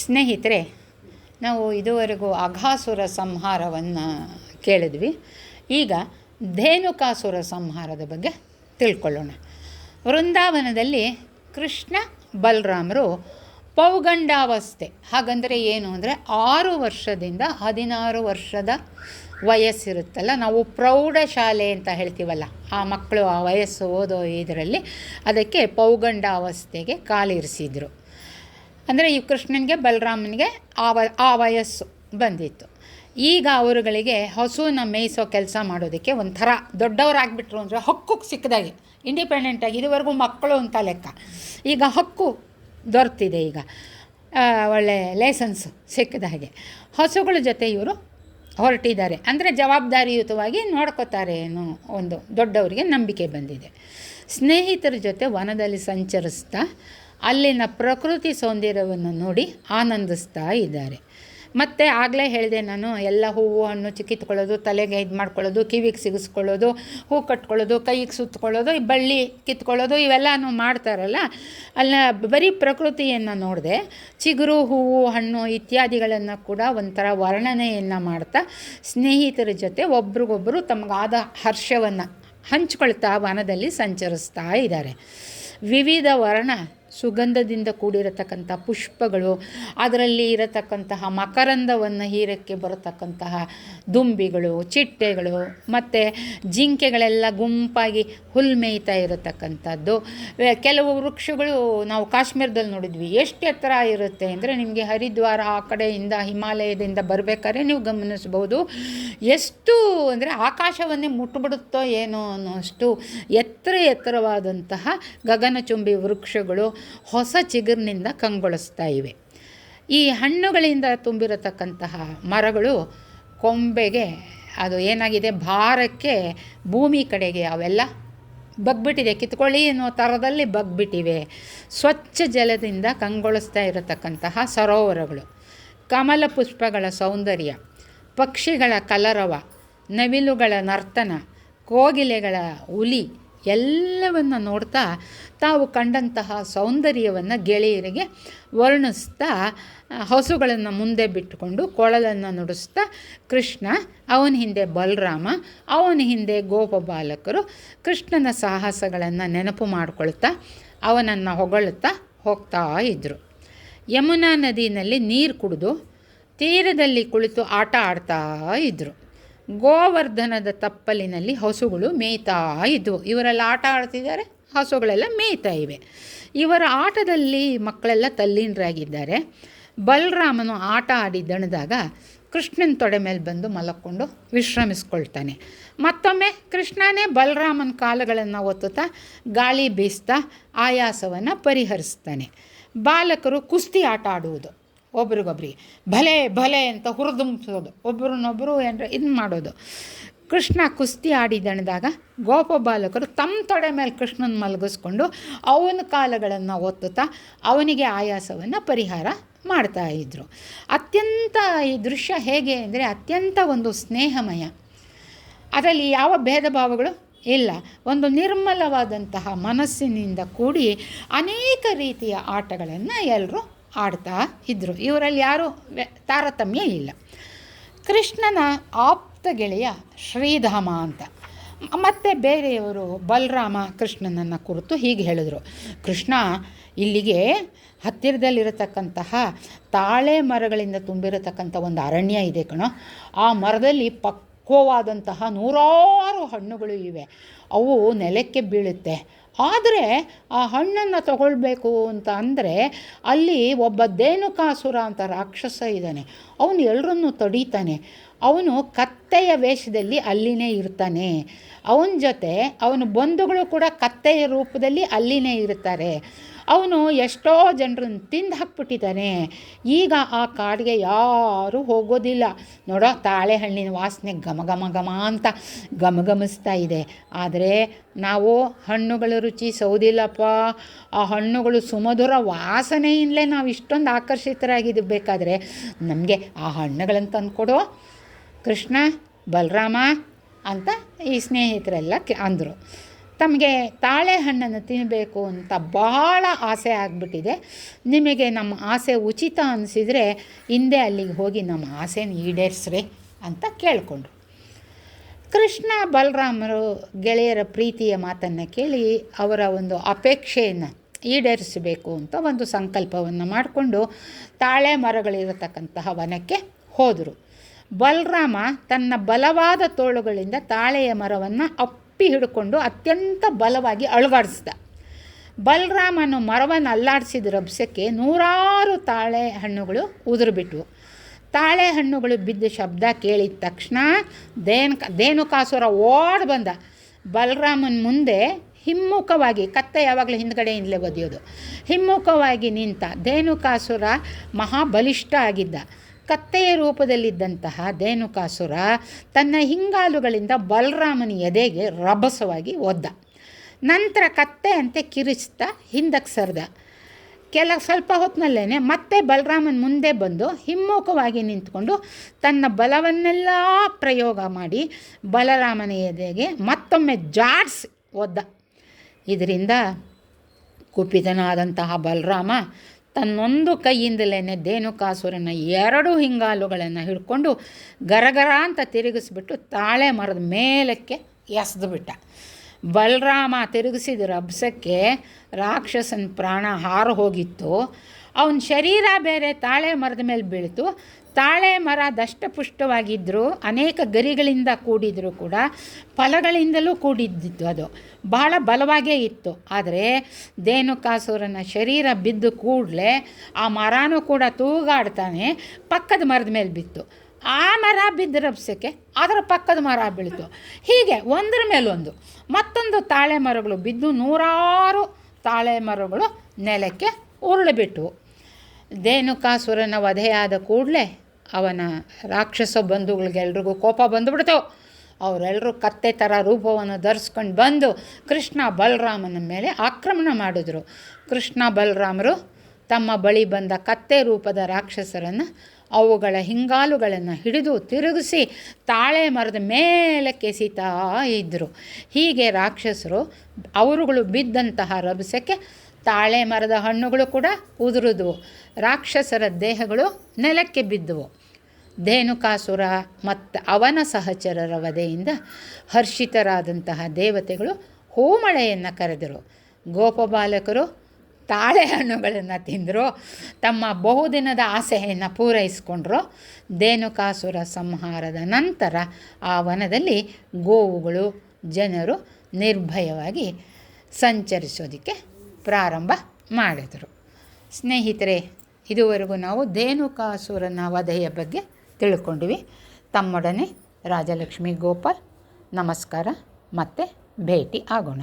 ಸ್ನೇಹಿತರೆ, ನಾವು ಇದುವರೆಗೂ ಅಘಾಸುರ ಸಂಹಾರವನ್ನು ಕೇಳಿದ್ವಿ. ಈಗ ಧೇನುಕಾಸುರ ಸಂಹಾರದ ಬಗ್ಗೆ ತಿಳ್ಕೊಳ್ಳೋಣ. ವೃಂದಾವನದಲ್ಲಿ ಕೃಷ್ಣ ಬಲರಾಮರು ಪೌಗಂಡಾವಸ್ಥೆ. ಹಾಗಂದರೆ ಏನು ಅಂದರೆ ಆರು ವರ್ಷದಿಂದ ಹದಿನಾರು ವರ್ಷದ ವಯಸ್ಸಿರುತ್ತಲ್ಲ, ನಾವು ಪ್ರೌಢಶಾಲೆ ಅಂತ ಹೇಳ್ತೀವಲ್ಲ, ಆ ಮಕ್ಕಳು ಆ ವಯಸ್ಸು ಓದೋ ಇದರಲ್ಲಿ ಅದಕ್ಕೆ ಪೌಗಂಡಾವಸ್ಥೆಗೆ ಕಾಲಿರಿಸಿದ್ರು ಅಂದರೆ ಈ ಕೃಷ್ಣನಿಗೆ ಬಲರಾಮನಿಗೆ ಆ ವ, ಆ ವಯಸ್ಸು ಬಂದಿತ್ತು. ಈಗ ಅವರುಗಳಿಗೆ ಹಸುನ ಮೇಯಿಸೋ ಕೆಲಸ ಮಾಡೋದಕ್ಕೆ ಒಂಥರ ದೊಡ್ಡವರಾಗಿಬಿಟ್ರು ಅಂದರೆ ಹಕ್ಕು ಸಿಕ್ಕದಾಗೆ. ಇಂಡಿಪೆಂಡೆಂಟಾಗಿ ಇದುವರೆಗೂ ಮಕ್ಕಳು ಅಂತ ಲೆಕ್ಕ. ಈಗ ಹಕ್ಕು ದೊರೆತಿದೆ ಈಗ. ಒಳ್ಳೆ ಲೈಸನ್ಸು ಸಿಕ್ಕಿದ ಹಾಗೆ. ಹಸುಗಳ ಜೊತೆ ಇವರು ಹೊರಟಿದ್ದಾರೆ. ಅಂದರೆ ಜವಾಬ್ದಾರಿಯುತವಾಗಿ ನೋಡ್ಕೋತಾರೆ ಏನು ಒಂದು ದೊಡ್ಡವರಿಗೆ ನಂಬಿಕೆ ಬಂದಿದೆ. ಸ್ನೇಹಿತರ ಜೊತೆ ವನದಲ್ಲಿ ಸಂಚರಿಸ್ತಾ, ಅಲ್ಲಿನ ಪ್ರಕೃತಿ ಸೌಂದರ್ಯವನ್ನು ನೋಡಿ ಆನಂದಿಸ್ತಾ ಇದ್ದಾರೆ. ಮತ್ತು ಆಗಲೇ ಹೇಳಿದೆ ನಾನು, ಎಲ್ಲ ಹೂವು ಹಣ್ಣು ಚಿಕ್ಕಿತ್ಕೊಳ್ಳೋದು ತಲೆಗೆ ಇದು ಮಾಡ್ಕೊಳ್ಳೋದು, ಕಿವಿಗೆ ಸಿಗಿಸ್ಕೊಳ್ಳೋದು, ಹೂ ಕಟ್ಕೊಳ್ಳೋದು, ಕೈಗೆ ಸುತ್ತಕೊಳ್ಳೋದು ಈ ಬಳ್ಳಿ ಕಿತ್ಕೊಳ್ಳೋದು, ಇವೆಲ್ಲನೂ ಮಾಡ್ತಾರಲ್ಲ ಅಲ್ಲ ಬರೀ ಪ್ರಕೃತಿಯನ್ನು ನೋಡಿದೆ, ಚಿಗುರು, ಹೂವು, ಹಣ್ಣು ಇತ್ಯಾದಿಗಳನ್ನು ಕೂಡ ಒಂಥರ ವರ್ಣನೆಯನ್ನು ಮಾಡ್ತಾ, ಸ್ನೇಹಿತರ ಜೊತೆ ಒಬ್ರಿಗೊಬ್ಬರು ತಮಗಾದ ಹರ್ಷವನ್ನು ಹಂಚ್ಕೊಳ್ತಾ ವನದಲ್ಲಿ ಸಂಚರಿಸ್ತಾ ಇದ್ದಾರೆ. ವಿವಿಧ ವರ್ಣ ಸುಗಂಧದಿಂದ ಕೂಡಿರತಕ್ಕಂಥ ಪುಷ್ಪಗಳು, ಅದರಲ್ಲಿ ಇರತಕ್ಕಂತಹ ಮಕರಂದವನ್ನು ಹೀರಕ್ಕೆ ಬರತಕ್ಕಂತಹ ದುಂಬಿಗಳು, ಚಿಟ್ಟೆಗಳು, ಮತ್ತು ಜಿಂಕೆಗಳೆಲ್ಲ ಗುಂಪಾಗಿ ಹುಲ್ ಮೇಯ್ತಾ ಇರತಕ್ಕಂಥದ್ದು. ಕೆಲವು ವೃಕ್ಷಗಳು ನಾವು ಕಾಶ್ಮೀರದಲ್ಲಿ ನೋಡಿದ್ವಿ. ಎಷ್ಟು ಎತ್ತರ ಇರುತ್ತೆ ಅಂದರೆ ನಿಮಗೆ ಹರಿದ್ವಾರ ಆ ಕಡೆಯಿಂದ ಹಿಮಾಲಯದಿಂದ ಬರಬೇಕಾದ್ರೆ ನೀವು ಗಮನಿಸ್ಬೋದು ಎಷ್ಟು ಅಂದರೆ ಆಕಾಶವನ್ನೇ ಮುಟ್ಟುಬಿಡುತ್ತೋ ಏನೋ ಅನ್ನೋಷ್ಟು ಎತ್ತರ ಎತ್ತರವಾದಂತಹ ಗಗನಚುಂಬಿ ವೃಕ್ಷಗಳು ಹೊಸ ಚಿಗುರಿನಿಂದ ಕಂಗೊಳಿಸ್ತಾ ಇವೆ. ಈ ಹಣ್ಣುಗಳಿಂದ ತುಂಬಿರತಕ್ಕಂತಹ ಮರಗಳು ಕೊಂಬೆಗೆ, ಅದು ಏನಾಗಿದೆ, ಭಾರಕ್ಕೆ ಭೂಮಿ ಕಡೆಗೆ ಅವೆಲ್ಲ ಬಗ್ಬಿಟ್ಟಿದೆ. ಕಿತ್ಕೊಳ್ಳಿ ಅನ್ನೋ ಥರದಲ್ಲಿ ಬಗ್ಬಿಟ್ಟಿವೆ. ಸ್ವಚ್ಛ ಜಲದಿಂದ ಕಂಗೊಳಿಸ್ತಾ ಇರತಕ್ಕಂತಹ ಸರೋವರಗಳು. ಕಮಲ ಪುಷ್ಪಗಳ ಸೌಂದರ್ಯ, ಪಕ್ಷಿಗಳ ಕಲರವ, ನವಿಲುಗಳ ನರ್ತನ, ಕೋಗಿಲೆಗಳ ಹುಲಿ, ಎಲ್ಲವನ್ನು ನೋಡ್ತಾ ತಾವು ಕಂಡಂತಹ ಸೌಂದರ್ಯವನ್ನು ಗೆಳೆಯರಿಗೆ ವರ್ಣಿಸ್ತಾ ಹಸುಗಳನ್ನು ಮುಂದೆ ಬಿಟ್ಟುಕೊಂಡು ಕೊಳಲನ್ನು ನುಡಿಸ್ತಾ, ಕೃಷ್ಣ, ಅವನ ಹಿಂದೆ ಬಲರಾಮ, ಅವನ ಹಿಂದೆ ಗೋಪ ಬಾಲಕರು ಕೃಷ್ಣನ ಸಾಹಸಗಳನ್ನು ನೆನಪು ಮಾಡಿಕೊಳ್ತಾ, ಅವನನ್ನು ಹೊಗಳುತ್ತಾ ಹೋಗ್ತಾ ಇದ್ದರು ಯಮುನಾ ನದಿಯಲ್ಲಿ ನೀರು ಕುಡಿದು, ತೀರದಲ್ಲಿ ಕುಳಿತು ಆಟ ಆಡ್ತಾ ಇದ್ದರು ಗೋವರ್ಧನದ ತಪ್ಪಲಿನಲ್ಲಿ ಹಸುಗಳು ಮೇಯ್ತಾ ಇದ್ದವು ಇವರೆಲ್ಲ ಆಟ ಆಡ್ತಿದ್ದಾರೆ, ಹಸುಗಳೆಲ್ಲ ಮೇಯ್ತಾ ಇವೆ. ಇವರ ಆಟದಲ್ಲಿ ಮಕ್ಕಳೆಲ್ಲ ತಲ್ಲೀನರಾಗಿದ್ದಾರೆ. ಬಲರಾಮನು ಆಟ ಆಡಿ ದಣದಾಗ ಕೃಷ್ಣನ ತೊಡೆ ಮೇಲೆ ಬಂದು ಮಲಕ್ಕೊಂಡು ವಿಶ್ರಮಿಸ್ಕೊಳ್ತಾನೆ. ಮತ್ತೊಮ್ಮೆ ಕೃಷ್ಣನೇ ಬಲರಾಮನ ಕಾಲುಗಳನ್ನು ಒತ್ತುತ್ತಾ ಗಾಳಿ ಬೀಸ್ತಾ ಆಯಾಸವನ್ನು ಪರಿಹರಿಸ್ತಾನೆ. ಬಾಲಕರು ಕುಸ್ತಿ ಆಟ ಆಡುವುದು. ಒಬ್ರಿಗೊಬ್ರಿಗೆ ಭಲೆ ಭಲೆ ಅಂತ ಹುರಿದುಂಬಿಸೋದು. ಒಬ್ರನ್ನೊಬ್ಬರು ಏನಾರ ಇದು ಮಾಡೋದು. ಕೃಷ್ಣ ಕುಸ್ತಿ ಆಡಿ ದಣಿದಾಗ ಗೋಪ ಬಾಲಕರು ತಮ್ಮ ತೊಡೆ ಮೇಲೆ ಕೃಷ್ಣನ ಮಲಗಿಸ್ಕೊಂಡು ಅವನ ಕಾಲಗಳನ್ನು ಒತ್ತುತ್ತಾ ಅವನಿಗೆ ಆಯಾಸವನ್ನು ಪರಿಹಾರ ಮಾಡ್ತಾ ಇದ್ದರು ಅತ್ಯಂತ ಈ ದೃಶ್ಯ ಹೇಗೆ ಅಂದರೆ ಅತ್ಯಂತ ಒಂದು ಸ್ನೇಹಮಯ. ಅದರಲ್ಲಿ ಯಾವ ಭೇದ ಭಾವಗಳು ಇಲ್ಲ. ಒಂದು ನಿರ್ಮಲವಾದಂತಹ ಮನಸ್ಸಿನಿಂದ ಕೂಡಿ ಅನೇಕ ರೀತಿಯ ಆಟಗಳನ್ನು ಎಲ್ಲರೂ ಆಡ್ತಾ ಇದ್ದರು ಇವರಲ್ಲಿ ಯಾರೂ ತಾರತಮ್ಯ ಇಲ್ಲ. ಕೃಷ್ಣನ ಆಪ್ತ ಗೆಳೆಯ ಶ್ರೀಧಾಮ ಅಂತ. ಮತ್ತು ಬೇರೆಯವರು ಬಲರಾಮ ಕೃಷ್ಣನನ್ನು ಕುರಿತು ಹೀಗೆ ಹೇಳಿದರು. ಕೃಷ್ಣ, ಇಲ್ಲಿಗೆ ಹತ್ತಿರದಲ್ಲಿರತಕ್ಕಂತಹ ತಾಳೆ ಮರಗಳಿಂದ ತುಂಬಿರತಕ್ಕಂಥ ಒಂದು ಅರಣ್ಯ ಇದೆ ಕಣೋ. ಆ ಮರದಲ್ಲಿ ಪಕ್ವವಾದಂತಹ ನೂರಾರು ಹಣ್ಣುಗಳು ಇವೆ. ಅವು ನೆಲಕ್ಕೆ ಬೀಳುತ್ತೆ. ಆದರೆ ಆ ಹಣ್ಣನ್ನು ತಗೊಳ್ಬೇಕು ಅಂತ ಅಂದರೆ ಅಲ್ಲಿ ಒಬ್ಬ ದೇನುಕಾಸುರ ಅಂತ ರಾಕ್ಷಸ ಇದ್ದಾನೆ. ಅವನು ಎಲ್ಲರನ್ನೂ ತಡೀತಾನೆ. ಅವನು ಕತ್ತೆಯ ವೇಷದಲ್ಲಿ ಅಲ್ಲಿನೇ ಇರ್ತಾನೆ. ಅವನ ಜೊತೆ ಅವನ ಬಂಧುಗಳು ಕೂಡ ಕತ್ತೆಯ ರೂಪದಲ್ಲಿ ಅಲ್ಲಿನೇ ಇರ್ತಾರೆ. ಅವನು ಎಷ್ಟೋ ಜನರನ್ನು ತಿಂದು ಹಾಕ್ಬಿಟ್ಟಿದ್ದಾನೆ. ಈಗ ಆ ಕಾಡಿಗೆ ಯಾರೂ ಹೋಗೋದಿಲ್ಲ. ನೋಡೋ ತಾಳೆ ಹಣ್ಣಿನ ವಾಸನೆ ಘಮ ಘಮ ಘಮ ಅಂತ ಘಮಘಮಿಸ್ತಾ ಇದೆ. ಆದರೆ ನಾವು ಹಣ್ಣುಗಳ ರುಚಿ ಸೌದಿಲ್ಲಪ್ಪ. ಆ ಹಣ್ಣುಗಳು ಸುಮಧುರ ವಾಸನೆಯಿಂದಲೇ ನಾವು ಇಷ್ಟೊಂದು ಆಕರ್ಷಿತರಾಗಿದ್ದಬೇಕಾದ್ರೆ ನಮಗೆ ಆ ಹಣ್ಣುಗಳನ್ನು ತಂದುಕೊಡು. ಕೃಷ್ಣ, ಬಲರಾಮ ಅಂತ ಈ ಸ್ನೇಹಿತರೆಲ್ಲ ಅಂದರು. ತಮಗೆ ತಾಳೆಹಣ್ಣನ್ನು ತಿನ್ನಬೇಕು ಅಂತ ಬಹಳ ಆಸೆ ಆಗಿಬಿಟ್ಟಿದೆ. ನಿಮಗೆ ನಮ್ಮ ಆಸೆ ಉಚಿತ ಅನಿಸಿದರೆ ಹಿಂದೆ ಅಲ್ಲಿಗೆ ಹೋಗಿ ನಮ್ಮ ಆಸೆನ ಈಡೇರಿಸ್ರಿ ಅಂತ ಕೇಳಿಕೊಂಡ್ರು ಕೃಷ್ಣ ಬಲರಾಮರು ಗೆಳೆಯರ ಪ್ರೀತಿಯ ಮಾತನ್ನು ಕೇಳಿ ಅವರ ಒಂದು ಅಪೇಕ್ಷೆಯನ್ನು ಈಡೇರಿಸಬೇಕು ಅಂತ ಒಂದು ಸಂಕಲ್ಪವನ್ನು ಮಾಡಿಕೊಂಡು ತಾಳೆ ಮರಗಳಿರತಕ್ಕಂತಹ ವನಕ್ಕೆ ಹೋದರು. ಬಲರಾಮ ತನ್ನ ಬಲವಾದ ತೋಳುಗಳಿಂದ ತಾಳೆಯ ಮರವನ್ನು ಅಪ್ಪಿ ಹಿಡ್ಕೊಂಡು ಅತ್ಯಂತ ಬಲವಾಗಿ ಅಳವಡಿಸ್ದ ಬಲರಾಮನು ಮರವನ್ನು ಅಲ್ಲಾಡಿಸಿದ ರಭಸಕ್ಕೆ ನೂರಾರು ತಾಳೆ ಹಣ್ಣುಗಳು ಉದುರುಬಿಟ್ವು. ತಾಳೆ ಹಣ್ಣುಗಳು ಬಿದ್ದ ಶಬ್ದ ಕೇಳಿದ ತಕ್ಷಣ ದೇನ್ ದೇನುಕಾಸುರ ಓಡ್ ಬಂದ. ಬಲರಾಮನ ಮುಂದೆ ಹಿಮ್ಮುಖವಾಗಿ, ಕತ್ತೆ ಯಾವಾಗಲೂ ಹಿಂದ್ಗಡೆಯಿಂದಲೇ ಒದೆಯೋದು. ಹಿಮ್ಮುಖವಾಗಿ ನಿಂತ ದೇನುಕಾಸುರ ಮಹಾಬಲಿಷ್ಠ ಆಗಿದ್ದ. ಕತ್ತೆಯ ರೂಪದಲ್ಲಿದ್ದಂತಹ ದೇನುಕಾಸುರ ತನ್ನ ಹಿಂಗಾಲುಗಳಿಂದ ಬಲರಾಮನ ಎದೆಗೆ ರಭಸವಾಗಿ ಒದ್ದ. ನಂತರ ಕತ್ತೆ ಅಂತೆ ಕಿರಿಸ್ತಾ ಹಿಂದಕ್ಕೆ ಸರಿದ. ಕೆಲ ಸ್ವಲ್ಪ ಹೊತ್ತಿನಲ್ಲೇ ಮತ್ತೆ ಬಲರಾಮನ ಮುಂದೆ ಬಂದು ಹಿಮ್ಮುಖವಾಗಿ ನಿಂತ್ಕೊಂಡು ತನ್ನ ಬಲವನ್ನೆಲ್ಲ ಪ್ರಯೋಗ ಮಾಡಿ ಬಲರಾಮನ ಎದೆಗೆ ಮತ್ತೊಮ್ಮೆ ಜಾಡ್ಸಿ ಒದ್ದ. ಇದರಿಂದ ಕುಪಿತನಾದಂತಹ ಬಲರಾಮ ತನ್ನೊಂದು ಕೈಯಿಂದಲೇ ಧೇನುಕಾಸುರನ ಎರಡು ಹಿಂಗಾಲುಗಳನ್ನು ಹಿಡ್ಕೊಂಡು ಗರಗರ ಅಂತ ತಿರುಗಿಸ್ಬಿಟ್ಟು ತಾಳೆ ಮರದ ಮೇಲಕ್ಕೆ ಎಸೆದು ಬಿಟ್ಟ. ಬಲರಾಮ ತಿರುಗಿಸಿದ ರಭಸಕ್ಕೆ ರಾಕ್ಷಸನ ಪ್ರಾಣ ಹಾರು ಹೋಗಿತ್ತು. ಅವನ ಶರೀರ ಬೇರೆ ತಾಳೆ ಮರದ ಮೇಲೆ ಬೀಳ್ತು. ತಾಳೆ ಮರ ದಷ್ಟಪುಷ್ಟವಾಗಿದ್ದರೂ ಅನೇಕ ಗರಿಗಳಿಂದ ಕೂಡಿದರೂ ಕೂಡ ಫಲಗಳಿಂದಲೂ ಕೂಡಿದ್ದಿತ್ತು ಅದು. ಬಹಳ ಬಲವಾಗೇ ಇತ್ತು. ಆದರೆ ಧೇನುಕಾಸುರನ ಶರೀರ ಬಿದ್ದು ಕೂಡಲೇ ಆ ಮರನೂ ಕೂಡ ತೂಗಾಡ್ತಾನೆ ಪಕ್ಕದ ಮರದ ಮೇಲೆ ಬಿತ್ತು. ಆ ಮರ ಬಿದ್ದ ರಭಸಕ್ಕೆ ಅದರ ಪಕ್ಕದ ಮರ ಬೀಳ್ತು. ಹೀಗೆ ಒಂದರ ಮೇಲೊಂದು ಮತ್ತೊಂದು ತಾಳೆ ಮರಗಳು ಬಿದ್ದು ನೂರಾರು ತಾಳೆ ಮರಗಳು ನೆಲಕ್ಕೆ ಉರುಳಿಬಿಟ್ಟವು ದೇನುಕಾಸುರನ ವಧೆಯಾದ ಕೂಡಲೇ ಅವನ ರಾಕ್ಷಸ ಬಂಧುಗಳಿಗೆಲ್ರಿಗೂ ಕೋಪ ಬಂದುಬಿಡ್ತು. ಅವರೆಲ್ಲರೂ ಕತ್ತೆ ಥರ ರೂಪವನ್ನು ಧರಿಸ್ಕೊಂಡು ಬಂದು ಕೃಷ್ಣ ಬಲರಾಮನ ಮೇಲೆ ಆಕ್ರಮಣ ಮಾಡಿದ್ರು. ಕೃಷ್ಣ ಬಲರಾಮರು ತಮ್ಮ ಬಳಿ ಬಂದ ಕತ್ತೆ ರೂಪದ ರಾಕ್ಷಸರನ್ನು ಅವುಗಳ ಹಿಂಗಾಲುಗಳನ್ನು ಹಿಡಿದು ತಿರುಗಿಸಿ ತಾಳೆ ಮರದ ಮೇಲೆ ಕೆಸಿತಾ ಇದ್ದರು ಹೀಗೆ ರಾಕ್ಷಸರು ಅವರುಗಳು ಬಿದ್ದಂತಹ ರಭಸಕ್ಕೆ ತಾಳೆ ಮರದ ಹಣ್ಣುಗಳು ಕೂಡ ಉದುರಿದ್ವು. ರಾಕ್ಷಸರ ದೇಹಗಳು ನೆಲಕ್ಕೆ ಬಿದ್ದವು. ಧೇನುಕಾಸುರ ಮತ್ತು ಅವನ ಸಹಚರರ ವಧೆಯಿಂದ ಹರ್ಷಿತರಾದಂತಹ ದೇವತೆಗಳು ಹೂಮಳೆಯನ್ನು ಕರೆದರು. ಗೋಪಬಾಲಕರು ತಾಳೆ ಹಣ್ಣುಗಳನ್ನು ತಿಂದರು. ತಮ್ಮ ಬಹುದಿನದ ಆಸೆಯನ್ನು ಪೂರೈಸಿಕೊಂಡ್ರು. ಧೇನುಕಾಸುರ ಸಂಹಾರದ ನಂತರ ಆ ವನದಲ್ಲಿ ಗೋವುಗಳು ಜನರು ನಿರ್ಭಯವಾಗಿ ಸಂಚರಿಸೋದಕ್ಕೆ ಪ್ರಾರಂಭ ಮಾಡಿದರು. ಸ್ನೇಹಿತರೆ, ಇದುವರೆಗೂ ನಾವು ಧೇನುಕಾಸುರನ ವಧೆಯ ಬಗ್ಗೆ ತಿಳ್ಕೊಂಡ್ವಿ. ತಮ್ಮೊಡನೆ ರಾಜಲಕ್ಷ್ಮಿ ಗೋಪಾಲ್ ನಮಸ್ಕಾರ ಮತ್ತೆ ಭೇಟಿ ಆಗೋಣ.